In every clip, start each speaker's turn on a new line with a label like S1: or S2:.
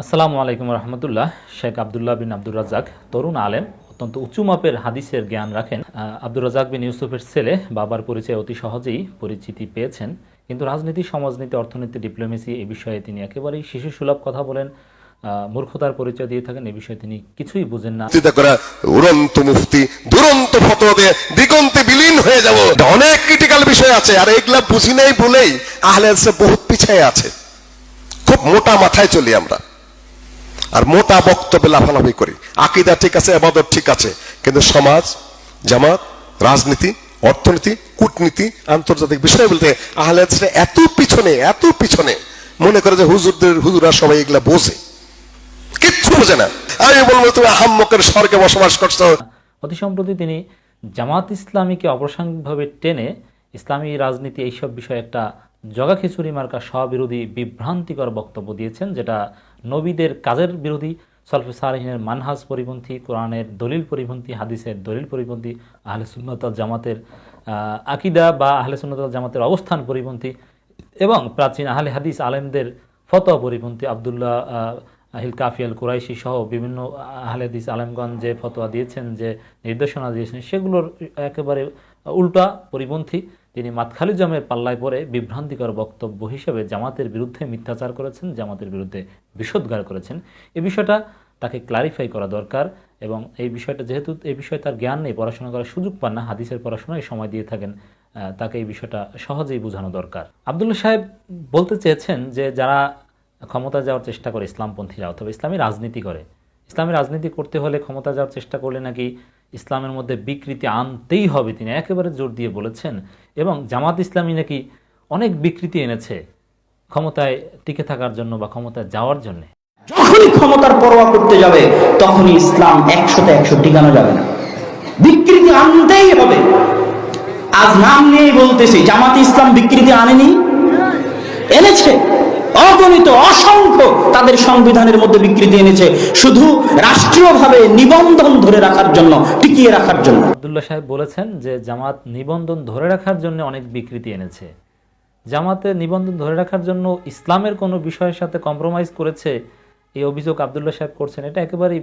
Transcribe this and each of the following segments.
S1: আসসালামু আলাইকুম রহমতুল্লাহ। শেখ আবদুল্লাহ বিন আব্দুর রাজাক তরুণ আলেম, অত্যন্ত উঁচু মাপের হাদিসের জ্ঞান রাখেন। আব্দুর রাজাক বিন ইউসুফের ছেলে, বাবার পরিচয় অতি সহজেই পরিচিতি পেয়েছেন। কিন্তু রাজনীতি, সমাজনীতি, অর্থনীতি, ডিপ্লোমেসি এই বিষয়ে তিনি একেবারেই শিশু সুলভ কথা বলেন। মূর্খতার পরিচয় দিয়ে থাকেন এ বিষয়ে তিনি কিছুই বুঝেন না।
S2: চিন্তা করা, উড়ন্ত মুফতি, দুরন্ত ফতোয়া দিয়ে দিগন্তে বিলীন হয়ে যাব। অনেক ক্রিটিক্যাল বিষয় আছে, আর এগুলা বুঝি নাই বলেই আহলে বহুত পিছায় আছে। খুব মোটা মাথায় চলি আমরা। আর মোটা বক্তব্যে লাফালাফি করি। আকিদা ঠিক আছে, আবাদত ঠিক আছে, কিন্তু সমাজ, জামাত, রাজনীতি, অর্থনীতি, কূটনীতি, আন্তর্জাতিক বিষয় বলতে আহলে এত পিছনে এত পিছনে মনে করে যে হুজুরদের হুজুরা সবাই এগুলা বোঝে। কিচ্ছু বোঝে না। আমি বলব তুমি আহাম্মকের স্বর্গে বসবাস করছ।
S1: অতি সম্প্রতি তিনি জামাত ইসলামীকে অপ্রাসঙ্গিকভাবে টেনে ইসলামী রাজনীতি এইসব বিষয়ে একটা জগা খিচুড়ি মার্কা স্ববিরোধী বিভ্রান্তিকর বক্তব্য দিয়েছেন, যেটা নবীদের কাজের বিরোধী সলফে সারহিনের মানহাজ পরিপন্থী, কোরআনের দলিল পরিপন্থী, হাদিসের দলিল পরিপন্থী, আহলে সুন্নতাল জামাতের আকিদা বা আহলে সুন্নতাল জামাতের অবস্থান পরিপন্থী এবং প্রাচীন আহলে হাদিস আলেমদের ফতোয়া পরিপন্থী আবদুল্লাহ আহিল কাফিয়াল কুরাইশি সহ বিভিন্ন আহলে হাদিস আলেমগঞ্জ যে ফতোয়া দিয়েছেন, যে নির্দেশনা দিয়েছেন, সেগুলোর একেবারে উল্টা পরিপন্থী। তিনি মাতখালি জমের পাল্লায় পরে বিভ্রান্তিকর বক্তব্য হিসেবে জামাতের বিরুদ্ধে মিথ্যাচার করেছেন, জামাতের বিরুদ্ধে বিষোদ্গার করেছেন। এ বিষয়টা তাকে ক্লারিফাই করা দরকার এবং এই বিষয়টা যেহেতু, এই বিষয়ে তার জ্ঞান নেই, পড়াশোনা করার সুযোগ পান না, হাদিসের পড়াশোনায় সময় দিয়ে থাকেন তাকে এই বিষয়টা সহজেই বোঝানো দরকার। আবদুল্লা সাহেব বলতে চেয়েছেন যে যারা ক্ষমতা যাওয়ার চেষ্টা করে ইসলামপন্থীরা অথবা ইসলামী রাজনীতি করে ইসলামী রাজনীতি করতে হলে ক্ষমতা যাওয়ার চেষ্টা করলে নাকি ইসলামের মধ্যে বিকৃতি আনতেই হবে তিনি। একেবারে জোর দিয়ে বলেছেন। এবং জামাত ইসলামী নাকি অনেক বিকৃতি এনেছে ক্ষমতায় টিকে থাকার জন্য বা ক্ষমতায় যাওয়ার জন্য।
S3: যখনই ক্ষমতার পরোয়া করতে যাবে, তখনই ইসলাম একশোতে একশো টিকানো যাবে না। বিকৃতি আনতেই হবে। আজ নাম নিয়েই বলতেছি, জামাত ইসলাম বিকৃতি আনেনি। এনেছে। অগণিত অসংখ্য তাদের সংবিধানের মধ্যে বিকৃতি এনেছে। শুধু রাষ্ট্রীয়ভাবে নিবন্ধন ধরে রাখার জন্য, টিকিয়ে রাখার জন্য।
S1: আবদুল্লাহ সাহেব বলেছেন যে, জামাত নিবন্ধন ধরে রাখার জন্য অনেক বিকৃতি এনেছে। জামাতে নিবন্ধন ধরে রাখার জন্য ইসলামের কোনো বিষয়ের সাথে কম্প্রোমাইজ করেছে এই অভিযোগ আবদুল্লাহ সাহেব করছেন, এটা একেবারেই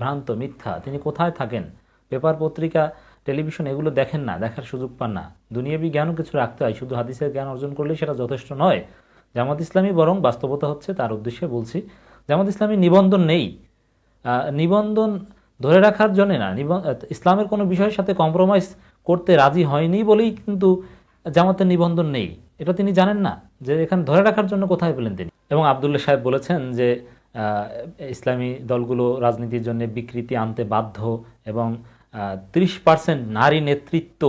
S1: ভ্রান্ত, মিথ্যা। তিনি কোথায় থাকেন? পেপার, পত্রিকা, টেলিভিশন এগুলো দেখেন না, দেখার সুযোগ পান না। দুনিয়াবি জ্ঞানও কিছু রাখতে হয়, শুধু হাদিসের জ্ঞান অর্জন করলেই সেটা যথেষ্ট নয়। জামাত ইসলামী বরং বাস্তবতা হচ্ছে তার উদ্দেশ্যে বলছি, জামাত ইসলামী নিবন্ধন নেই। নিবন্ধন ধরে রাখার জন্য না ইসলামের কোনো বিষয়ের সাথে কম্প্রোমাইজ করতে রাজি হয়নি বলেই কিন্তু জামাতের নিবন্ধন নেই। এটা তিনি জানেন না যে এখানে ধরে রাখার জন্য কোথায় পেলেন তিনি। এবং আবদুল্লাহ সাহেব বলেছেন যে ইসলামী দলগুলো রাজনীতির জন্য বিকৃতি আনতে বাধ্য এবং তিরিশ পার্সেন্ট নারী নেতৃত্ব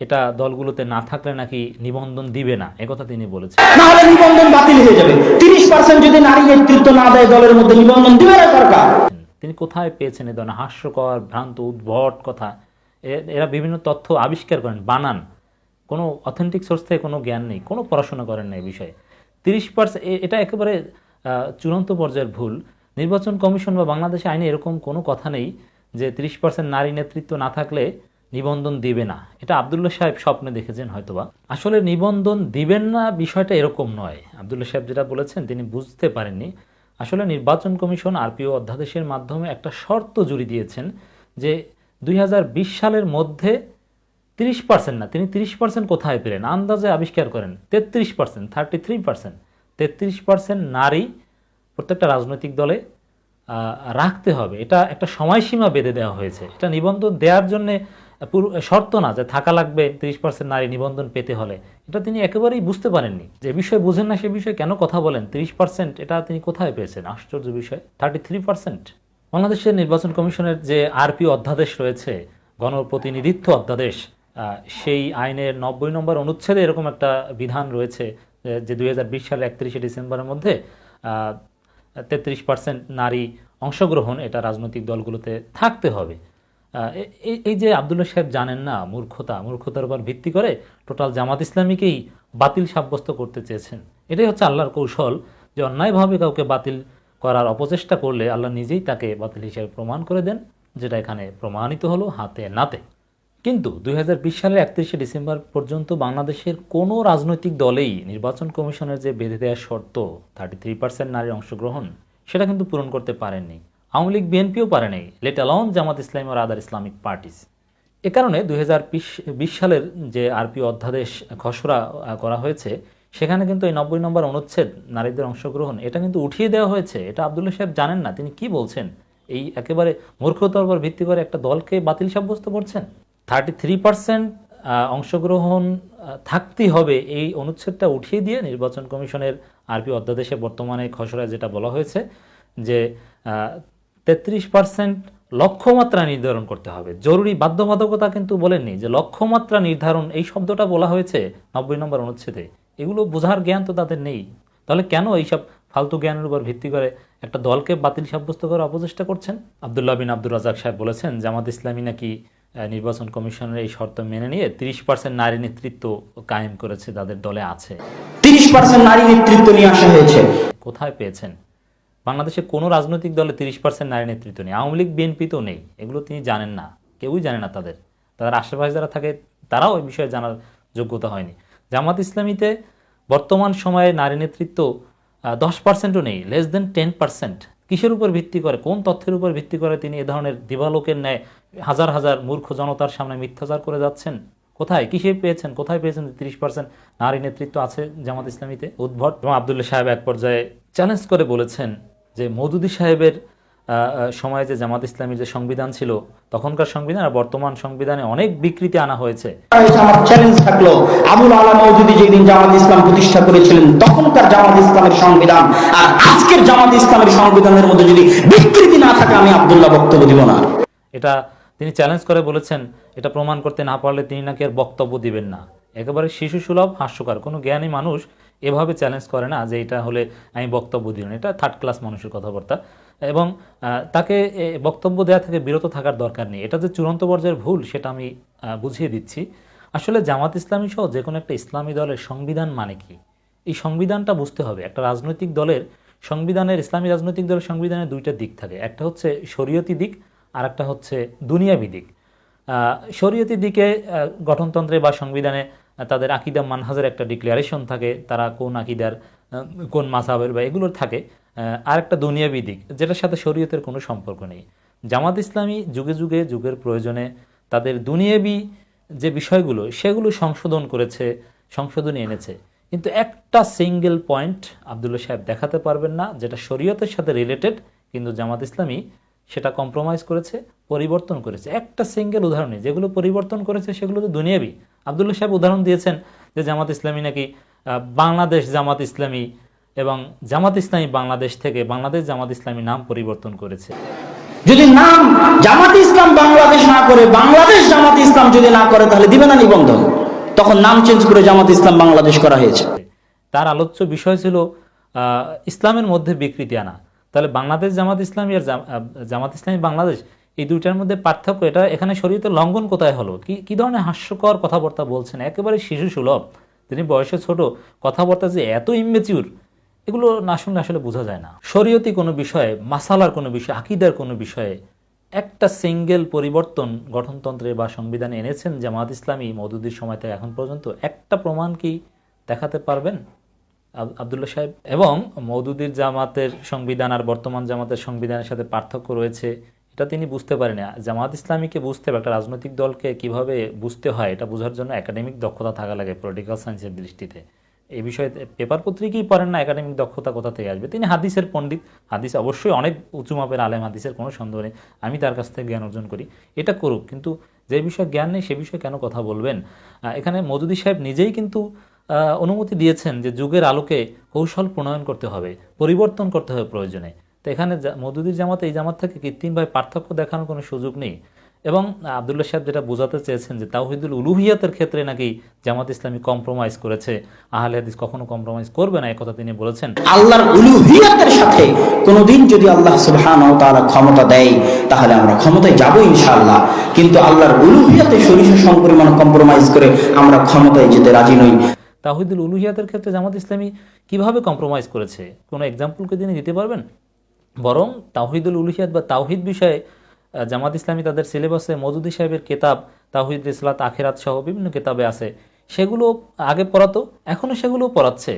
S1: এটা দলগুলোতে না থাকলে নাকি নিবন্ধন দিবে না? একথা তিনি বলেছেন।
S3: না হলে নিবন্ধন বাতিল হয়ে যাবে। তিরিশ পার্সেন্ট যদি নারী নেতৃত্ব না দেয় দলের মধ্যে নিবন্ধন দিবে না সরকার।
S1: তিনি কোথায় পেয়েছেন এই ধরনের হাস্যকর ভ্রান্ত উদ্ভট কথা? এরা বিভিন্ন তথ্য আবিষ্কার করেন বানান। কোনো অথেন্টিক সোর্স থেকে কোনো জ্ঞান নেই কোনো পড়াশোনা করেন না এই বিষয়ে। তিরিশ পার্সেন্ট এটা একেবারে চূড়ান্ত পর্যায়ের ভুল। নির্বাচন কমিশন বা বাংলাদেশে আইনে এরকম কোনো কথা নেই যে তিরিশ পার্সেন্ট নারী নেতৃত্ব না থাকলে নিবন্ধন দিবে না। এটা আবদুল্লাহ সাহেব স্বপ্নে দেখেছেন হয়তোবা। আসলে নিবন্ধন দিবেন না বিষয়টা এরকম নয়। আবদুল্লাহ সাহেব যেটা বলেছেন, তিনি বুঝতে পারেননি। আসলে নির্বাচন কমিশন আরপিও অধ্যাদেশের মাধ্যমে একটা শর্ত জুড়ে দিয়েছেন যে দুই হাজার বিশ সালের মধ্যে তিরিশ পার্সেন্ট না, তিনি তিরিশ পার্সেন্ট কোথায় পেলেন? আন্দাজে আবিষ্কার করেন, তেত্রিশ পার্সেন্ট, থার্টি থ্রি পার্সেন্ট। তেত্রিশ পার্সেন্ট নারী প্রত্যেকটা রাজনৈতিক দলে রাখতে হবে। এটা একটা সময়সীমা বেঁধে দেওয়া হয়েছে। এটা নিবন্ধন দেওয়ার জন্য শর্ত না যে থাকা লাগবে তিরিশ পার্সেন্ট নারী নিবন্ধন পেতে হলে। এটা তিনি একেবারেই বুঝতে পারেননি। যে বিষয়ে বুঝেন না সে বিষয়ে কেন কথা বলেন? তিরিশ পার্সেন্ট এটা তিনি কোথায় পেয়েছেন? আশ্চর্য বিষয়। থার্টি থ্রি পার্সেন্ট বাংলাদেশের নির্বাচন কমিশনের যে আরপি অধ্যাদেশ রয়েছে, গণপ্রতিনিধিত্ব অধ্যাদেশ সেই আইনের নব্বই নম্বর অনুচ্ছেদে এরকম একটা বিধান রয়েছে যে- দুই সালে একত্রিশে ডিসেম্বরের মধ্যে তেত্রিশ পার্সেন্ট নারী অংশগ্রহণ এটা রাজনৈতিক দলগুলোতে থাকতে হবে। এই- যে আবদুল্লাহ সাহেব জানেন না মূর্খতা, মূর্খতার উপর ভিত্তি করে টোটাল জামাত ইসলামীকেই বাতিল সাব্যস্ত করতে চেয়েছেন। এটাই হচ্ছে আল্লাহর কৌশল যে অন্যায়ভাবে কাউকে বাতিল করার অপচেষ্টা করলে আল্লাহ নিজেই তাকে বাতিল হিসেবে প্রমাণ করে দেন, যেটা এখানে প্রমাণিত হলো হাতে নাতে। কিন্তু দুই হাজার বিশ সালের একত্রিশে ডিসেম্বর পর্যন্ত বাংলাদেশের কোনো রাজনৈতিক দলেই নির্বাচন কমিশনের যে বেঁধে দেওয়ার শর্ত থার্টি থ্রি পার্সেন্ট নারীর অংশগ্রহণ, সেটা কিন্তু পূরণ করতে পারেননি। আওয়ামী লীগ বিএনপিও পারে নাই লেট অ্যালাউন জামাত ইসলাম আর আদার ইসলামিক পার্টিস এ কারণে বিশ সালের যে আরপি অধ্যাদেশ খসড়া করা হয়েছে, সেখানে কিন্তু এই নব্বই নম্বর অনুচ্ছেদ নারীদের অংশগ্রহণ, এটা কিন্তু উঠিয়ে দেওয়া হয়েছে। এটা আবদুল্লাহ সাহেব জানেন না, তিনি কি বলছেন? এই একেবারে মূর্খতার উপর ভিত্তি করে একটা দলকে বাতিল সাব্যস্ত করছেন? থার্টি থ্রি পার্সেন্ট অংশগ্রহণ থাকতেই হবে। এই অনুচ্ছেদটা উঠিয়ে দিয়ে নির্বাচন কমিশনের আরপি অধ্যাদেশে বর্তমানে খসড়ায় যেটা বলা হয়েছে যে তেত্রিশ পার্সেন্ট লক্ষ্যমাত্রা নির্ধারণ করতে হবে। জরুরি বাধ্যবাধকতা কিন্তু বলেননি যে লক্ষ্যমাত্রা নির্ধারণ এই শব্দটা বলা হয়েছে নব্বই নম্বর অনুচ্ছেদে। এগুলো বোঝার জ্ঞান তো তাদের নেই। তাহলে কেন এইসব ফালতু জ্ঞানের উপর ভিত্তি করে একটা দলকে বাতিল সাব্যস্ত করার অপচেষ্টা করছেন? আবদুল্লাহ বিন আব্দুর রাজাক সাহেব বলেছেন জামাত ইসলামী নাকি নির্বাচন কমিশনের এই শর্ত মেনে নিয়ে তিরিশ পার্সেন্ট নারী নেতৃত্ব কায়েম করেছে তাদের দলে আছে।
S3: তিরিশ পার্সেন্ট নারী নেতৃত্ব নিয়ে আসা হয়েছে।
S1: কোথায় পেয়েছেন? বাংলাদেশে কোনো রাজনৈতিক দলে তিরিশ পার্সেন্ট নারী নেতৃত্ব নেই। আওয়ামী লীগ, বিএনপি তো নেই। এগুলো তিনি জানেন না। কেউই জানে না তাদের। তাদের আশেপাশে যারা থাকে, তারাও এই বিষয়ে জানার যোগ্যতা হয়নি। জামাত ইসলামীতে বর্তমান সময়ে নারী নেতৃত্ব দশ পার্সেন্টও নেই লেস দেন টেন পার্সেন্ট কিসের উপর ভিত্তি করে? কোন তথ্যের উপর ভিত্তি করে তিনি এ ধরনের দিবালোকের ন্যায় হাজার হাজার মূর্খ জনতার সামনে মিথ্যাচার করে যাচ্ছেন? কোথায়? কিসে পেয়েছেন? কোথায় পেয়েছেন তিরিশ পার্সেন্ট নারী নেতৃত্ব আছে জামাত ইসলামীতে? উদ্ভট এবং আবদুল্লাহ সাহেব এক পর্যায়ে চ্যালেঞ্জ করে বলেছেন যে মৌদুদি সাহেবের সময়ে যে জামাত ইসলামীর যে সংবিধান ছিল তখনকার সংবিধান আর বর্তমান সংবিধানে অনেক বিকৃতি আনা হয়েছে।
S3: আমার চ্যালেঞ্জ থাকল। আবুল মৌদুদি যেদিন জামাত ইসলাম প্রতিষ্ঠা করেছিলেন তখনকার জামাত ইসলামের সংবিধান আর আজকের জামাত ইসলামের সংবিধানের মধ্যে যদি বিকৃতি না থাকে আমি আব্দুল্লাহ বক্তব্য দিব না।
S1: এটা তিনি চ্যালেঞ্জ করে বলেছেন এটা প্রমাণ করতে না পারলে তিনি নাকি আর বক্তব্য দিবেন না। একেবারে শিশু সুলভ হাস্যকর। কোনো জ্ঞানী মানুষ এভাবে চ্যালেঞ্জ করে না যে এটা হলে আমি বক্তব্য দিব না। এটা থার্ড ক্লাস মানুষের কথাবার্তা। এবং তাকে বক্তব্য দেওয়া থেকে বিরত থাকার দরকার নেই। এটা যে চূড়ান্ত পর্যায়ের ভুল সেটা আমি বুঝিয়ে দিচ্ছি। আসলে জামাত ইসলামী সহ যে কোনো একটা ইসলামী দলের সংবিধান মানে কি? এই সংবিধানটা বুঝতে হবে। একটা রাজনৈতিক দলের সংবিধানের ইসলামী রাজনৈতিক দলের সংবিধানের দুইটা দিক থাকে। একটা হচ্ছে শরীয়তি দিক আর একটা হচ্ছে দুনিয়াবি দিক। আহ, শরীয়তির দিকে গঠনতন্ত্রে বা সংবিধানে তাদের আকিদা মানহাজের একটা ডিক্লারেশন থাকে, তারা কোন আকিদার কোন মাসাবের বা এগুলোর থাকে। আর একটা দুনিয়াবি দিক, যেটার সাথে শরীয়তের কোনো সম্পর্ক নেই। জামাত ইসলামী যুগে যুগে যুগের প্রয়োজনে তাদের দুনিয়াবি যে বিষয়গুলো, সেগুলো সংশোধন করেছে, সংশোধনী এনেছে। কিন্তু একটা সিঙ্গেল পয়েন্ট আবদুল্লা সাহেব দেখাতে পারবেন না, যেটা শরীয়তের সাথে রিলেটেড কিন্তু জামাত ইসলামী সেটা কম্প্রোমাইজ করেছে, পরিবর্তন করেছে। একটা সিঙ্গেল উদাহরণে যেগুলো পরিবর্তন করেছে, সেগুলো তো দুনিয়াবি। আবদুল্লা সাহেব উদাহরণ দিয়েছেন যে জামাত ইসলামী নাকি বাংলাদেশ জামাত ইসলামী এবং জামাত ইসলামী বাংলাদেশ থেকে বাংলাদেশ জামাত ইসলামী নাম পরিবর্তন করেছে।
S3: যদি নাম জামাত ইসলাম বাংলাদেশ না করে বাংলাদেশ জামাত ইসলাম যদি না করে তাহলে দিবে না নিবন্ধন তখন নাম চেঞ্জ করে জামাত ইসলাম বাংলাদেশ করা হয়েছে।
S1: তার আলোচ্য বিষয় ছিল আহ, ইসলামের মধ্যে বিকৃতি আনা। তাহলে বাংলাদেশ জামাত ইসলামী আর জামাত ইসলামী বাংলাদেশ এই দুইটার মধ্যে পার্থক্য এটা। এখানে শরীয়তের লঙ্ঘন কোথায় হলো? কি কি ধরনের হাস্যকর কথাবার্তা বলছেন? একেবারে শিশু সুলভ। তিনি বয়সে ছোট, কথাবার্তা যে এত ইমেচিউর এগুলো না শুনলে আসলে বোঝা যায় না। শরীয়তি কোনো বিষয়ে, মাসালার কোনো বিষয়ে, আকিদার কোনো বিষয়ে একটা সিঙ্গেল পরিবর্তন গঠনতন্ত্রে বা সংবিধানে এনেছেন জামাত ইসলামী মৌদুদির সময় থেকে এখন পর্যন্ত। একটা প্রমাণ কি দেখাতে পারবেন? আব- আবদুল্লাহ সাহেব? এবং মৌদুদির জামাতের সংবিধান আর বর্তমান জামাতের সংবিধানের সাথে পার্থক্য রয়েছে এটা তিনি বুঝতে পারেন। জামাত ইসলামীকে বুঝতে হবে, একটা রাজনৈতিক দলকে কীভাবে বুঝতে হয়, এটা বোঝার জন্য একাডেমিক দক্ষতা থাকা লাগে পলিটিক্যাল সায়েন্সের দৃষ্টিতে। এই বিষয়ে পেপার পত্রিকাই পড়েন না, একাডেমিক দক্ষতা কোথা থেকে আসবে? তিনি হাদিসের পণ্ডিত, হাদিস অবশ্যই অনেক উঁচু মাপের আলেম, হাদিসের কোনো সন্দেহ নেই, আমি তার কাছ থেকে জ্ঞান অর্জন করি। এটা করুক, কিন্তু যে বিষয়ে জ্ঞান নেই সে বিষয়ে কেন কথা বলবেন? এখানে মজুদি সাহেব নিজেই কিন্তু অনুমতি দিয়েছেন যে যুগের আলোকে কৌশল প্রণয়ন করতে হবে, পরিবর্তন করতে হবে প্রয়োজনে। তো এখানে মওদুদির জামাতে এই জামাত থেকে কৃত্রিমভাবে পার্থক্য দেখানোর কোনো সুযোগ নেই? এবং আবদুল্লাহ সাহেব যেটা বোঝাতে চেয়েছেন যে তাওহিদুল উলুহিয়াতের ক্ষেত্রে নাকি জামাত ইসলামী কম্প্রোমাইজ করেছে আহলে হাদিস কখনো কম্প্রোমাইজ করবে না কথা তিনি বলেছেন।
S3: আল্লাহর উলুহিয়াতের সাথে কোনোদিন যদি আল্লাহ সুবহানাহু ওয়া তাআলা ক্ষমতা দেয় তাহলে আমরা ক্ষমতায় যাব ইনশাআল্লাহ। কিন্তু আল্লাহর উলুহিয়াতে সরিষা সমপরিমাণ কম্প্রোমাইজ করে আমরা ক্ষমতায় যেতে রাজি নই।
S1: তাহিদুল উলুহিয়াতের ক্ষেত্রে জামাত ইসলামী কীভাবে কম্প্রোমাইজ করেছে? কোনো এক্সাম্পলকে তিনি দিতে পারবেন? বরং তাহিদুল উলুহিয়াত বা তাওহিদ বিষয়ে জামাত ইসলামী তাদের সিলেবাসে মজুদি সাহেবের কেতাব তাহিদ ইসলাত আখেরাত সহ বিভিন্ন কেতাবে আছে। সেগুলো আগে পড়াতো এখনও সেগুলো পড়াচ্ছে।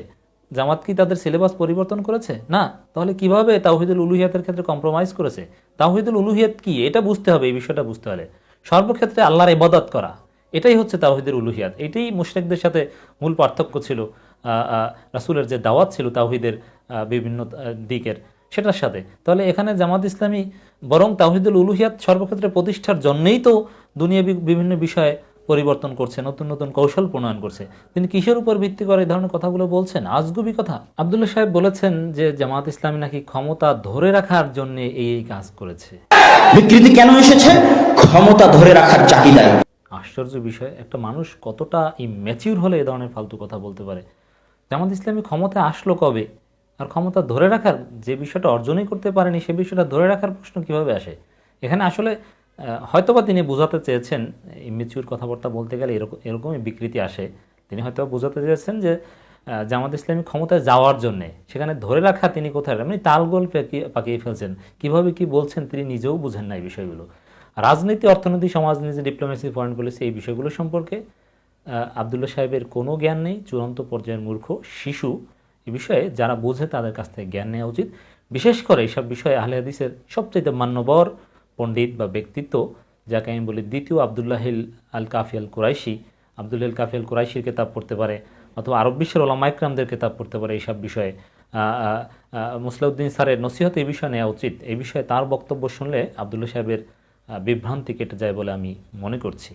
S1: জামাত কি তাদের সিলেবাস পরিবর্তন করেছে? না। তাহলে কীভাবে তাওহিদুল উলুহিয়াতের ক্ষেত্রে কম্প্রোমাইজ করেছে? তাওহিদুল উলুহিয়াত কি? এটা বুঝতে হবে এই বিষয়টা বুঝতে হলে। সর্বক্ষেত্রে আল্লাহর ইবাদত করা, এটাই হচ্ছে তাওহিদের উলুহিয়াত। এটাই মুশরিকদের সাথে মূল পার্থক্য ছিল। রাসূলের যে দাওয়াত ছিল তাওহিদের বিভিন্ন দিকের। সেটার সাথে। তাহলে এখানে জামাত ইসলামী বরং তাওহিদুল উলুহিয়াত সর্বক্ষেত্রে প্রতিষ্ঠার জন্যই তো দুনিয়া বিভিন্ন বিষয়ে পরিবর্তন করছে নতুন নতুন কৌশল প্রণয়ন করছে। তিনি কিসের উপর ভিত্তি করে এই ধরনের কথাগুলো বলছেন? আজগুবি কথা। আবদুল্লাহ সাহেব বলেছেন যে জামাত ইসলামী নাকি ক্ষমতা ধরে রাখার জন্য এই এই কাজ করেছে।
S3: বিকৃতি কেন এসেছে? ক্ষমতা ধরে রাখার চাহিদায়
S1: আশ্চর্য বিষয় একটা মানুষ কতটা ইম্যাচিউর হলে এ ধরনের ফালতু কথা বলতে পারে? জামাত ইসলামী ক্ষমতায় আসলো কবে? আর ক্ষমতা ধরে রাখার যে বিষয়টা অর্জনই করতে পারেনি সে বিষয়টা ধরে রাখার প্রশ্ন কীভাবে আসে? এখানে আসলে হয়তোবা তিনি বোঝাতে চেয়েছেন ইমেচিউর কথাবার্তা বলতে গেলে এরকম এরকমই বিকৃতি আসে। তিনি হয়তো বোঝাতে চেয়েছেন যে জামাত ইসলামী ক্ষমতায় যাওয়ার জন্য সেখানে ধরে রাখা তিনি কোথায়? আপনি তালগোল পাকিয়ে ফেলছেন। কীভাবে কি বলছেন তিনি নিজেও বুঝেন না এই বিষয়গুলো। রাজনীতি অর্থনীতি সমাজনীতি ডিপ্লোমেসি ফরেন পলিসি এই বিষয়গুলো সম্পর্কে আহ, আবদুল্লাহ সাহেবের কোনো জ্ঞান নেই। চূড়ান্ত পর্যায়ের মূর্খ শিশু এই বিষয়ে যারা বোঝে তাদের কাছ থেকে জ্ঞান নেওয়া উচিত। বিশেষ করে এইসব বিষয়ে আহলে হাদিসের সবচেয়ে মান্যবর পণ্ডিত বা ব্যক্তিত্ব, যাকে আমি বলি দ্বিতীয় আবদুল্লাহিল আল কাফি আল কুরাইশি আবদুল্লাহ কাফি আল কুরাইশির কেতাব পড়তে পারে, অথবা আরব বিশ্বের ওলামা ইকরামদের কেতাব পড়তে পারে এইসব বিষয়ে। মুসলাউদ্দিন স্যারের নসিহত এই বিষয়ে নেওয়া উচিত। এই বিষয়ে তার বক্তব্য শুনলে আবদুল্লাহ সাহেবের বিভ্রান্তি কেটে যায় বলে আমি মনে করছি।